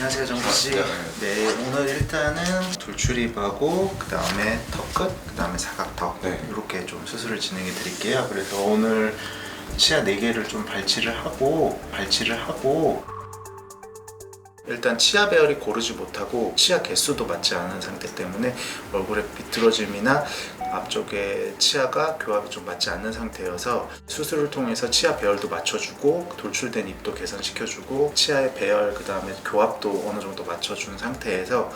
안녕하세요 정수 씨. 네 오늘 일단은 돌출입하고 그 다음에 턱끝, 그 다음에 사각턱 네. 이렇게 좀 수술을 진행해 드릴게요. 그래서 오늘 치아 4 개를 좀 발치를 하고 발치를 하고 일단 치아 배열이 고르지 못하고 치아 개수도 맞지 않은 상태 때문에 얼굴에 비틀어짐이나 앞쪽에 치아가 교합이 좀 맞지 않는 상태여서 수술을 통해서 치아 배열도 맞춰주고 돌출된 입도 개선시켜주고 치아의 배열 그 다음에 교합도 어느 정도 맞춰준 상태에서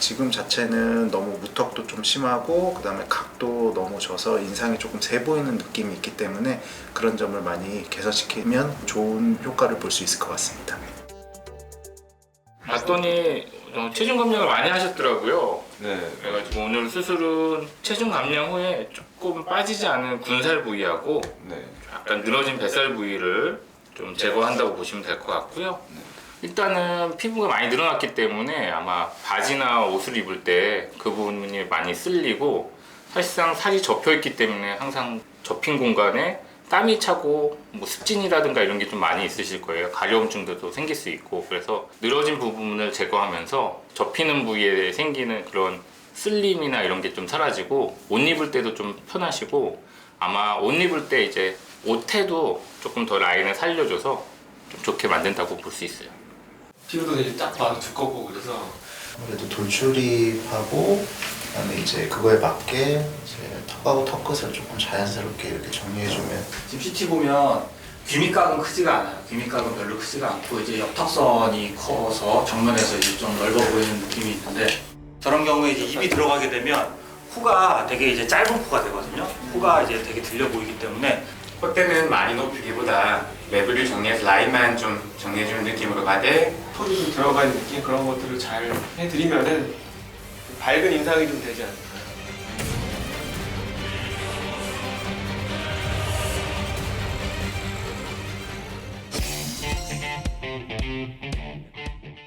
지금 자체는 너무 무턱도 좀 심하고 그 다음에 각도 너무 져서 인상이 조금 세 보이는 느낌이 있기 때문에 그런 점을 많이 개선시키면 좋은 효과를 볼 수 있을 것 같습니다. 봤더니 어, 체중 감량을 많이 하셨더라고요. 네. 그래가지고 오늘 수술은 체중 감량 후에 조금 빠지지 않은 군살 부위하고 네. 약간 늘어진 뱃살 부위를 좀 제거한다고 보시면 될 것 같고요. 일단은 피부가 많이 늘어났기 때문에 아마 바지나 옷을 입을 때 그 부분이 많이 쓸리고 사실상 살이 접혀 있기 때문에 항상 접힌 공간에 땀이 차고 뭐 습진이라든가 이런 게 좀 많이 있으실 거예요. 가려움증도 생길 수 있고 그래서 늘어진 부분을 제거하면서 접히는 부위에 생기는 그런 쓸림이나 이런 게 좀 사라지고 옷 입을 때도 좀 편하시고 아마 옷 입을 때 이제 옷에도 조금 더 라인을 살려줘서 좀 좋게 만든다고 볼 수 있어요. 피부도 되게 딱 봐도 두껍고 그래서 아무래도 돌출입하고 그다음에 이제 그거에 맞게 턱하고 턱끝을 조금 자연스럽게 이렇게 정리해주면 지금 CT 보면 귀밑각은 크지가 않아요. 귀밑각은 별로 크지가 않고 이제 옆턱선이 커서 정면에서 이제 좀 넓어 보이는 느낌이 있는데 저런 경우에 이제 입이 들어가게 되면 코가 되게 이제 짧은 코가 되거든요. 코가 이제 되게 들려 보이기 때문에 콧대는 많이 높이기보다 매부를 정리해서 라인만 좀 정리해주는 느낌으로 가되 턱이 좀 들어가는 느낌 그런 것들을 잘 해드리면은 밝은 인상이 좀 되지 않을까.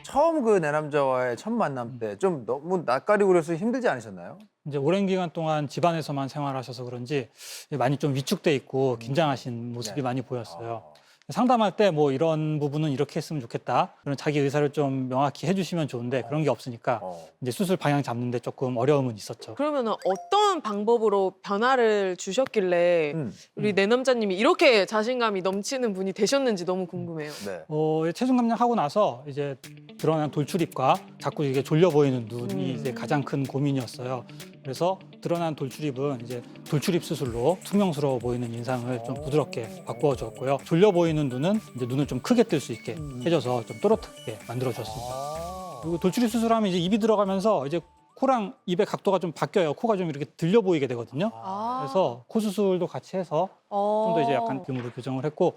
처음 그 내 남자와의 첫 만남 때 좀 너무 낯가리고 그래서 힘들지 않으셨나요? 이제 오랜 기간 동안 집안에서만 생활하셔서 그런지 많이 좀 위축돼 있고 긴장하신 모습이 네. 많이 보였어요. 상담할 때 뭐 이런 부분은 이렇게 했으면 좋겠다. 그런 자기 의사를 좀 명확히 해주시면 좋은데 그런 게 없으니까 어. 이제 수술 방향 잡는데 조금 어려움은 있었죠. 그러면 어떤 방법으로 변화를 주셨길래 음. 우리 내 남자님이 이렇게 자신감이 넘치는 분이 되셨는지 너무 궁금해요. 네. 어, 체중 감량하고 나서 이제 드러난 돌출입과 자꾸 이게 졸려 보이는 눈이 음. 이제 가장 큰 고민이었어요. 그래서 드러난 돌출입은 이제 돌출입 수술로 투명스러워 보이는 인상을 좀 부드럽게 바꾸어 줬고요. 졸려 보이는 눈은 이제 눈을 좀 크게 뜰 수 있게 해줘서 좀 또렷하게 만들어 줬습니다. 아. 그리고 돌출입 수술하면 이제 입이 들어가면서 이제 코랑 입의 각도가 좀 바뀌어요. 코가 좀 이렇게 들려 보이게 되거든요. 아. 그래서 코 수술도 같이 해서 어. 좀더 이제 약간 기음으로 교정을 했고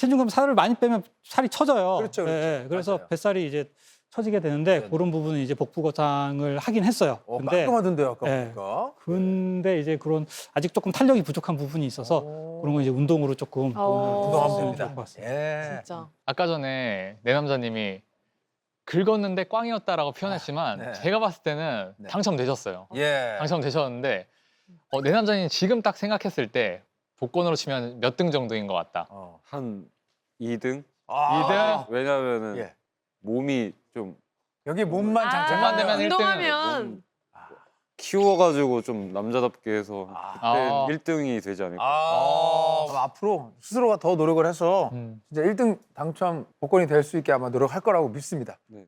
체중감 살을 많이 빼면 살이 처져요. 그렇죠, 그렇죠. 예, 예. 그래서 맞아요. 뱃살이 이제 처지게 되는데 네네. 그런 부분은 이제 복부 거상을 하긴 했어요. 어, 근데 깔끔하던데요, 아까 네. 보니까. 근데 이제 그런 아직 조금 탄력이 부족한 부분이 있어서 오. 그런 건 이제 운동으로 조금 어. 운동하면 좋을 됩니다. 것 같습니다. 예. 진짜. 아까 전에 내 남자님이 긁었는데 꽝이었다라고 표현했지만 아, 네. 제가 봤을 때는 네. 당첨되셨어요. 예. 당첨되셨는데 어, 내 남자님 지금 딱 생각했을 때 복권으로 치면 몇 등 정도인 것 같다. 어. 한 2등? 아. 왜냐면은 예. 몸이 좀 여기 몸만 아, 장착. 몸만 되면 일등은 운동하면 키워가지고 좀 남자답게 해서 아. 1등이 되지 않을까. 아. 그럼 앞으로 스스로가 더 노력을 해서 음. 진짜 1등 당첨 복권이 될 수 있게 아마 노력할 거라고 믿습니다. 네.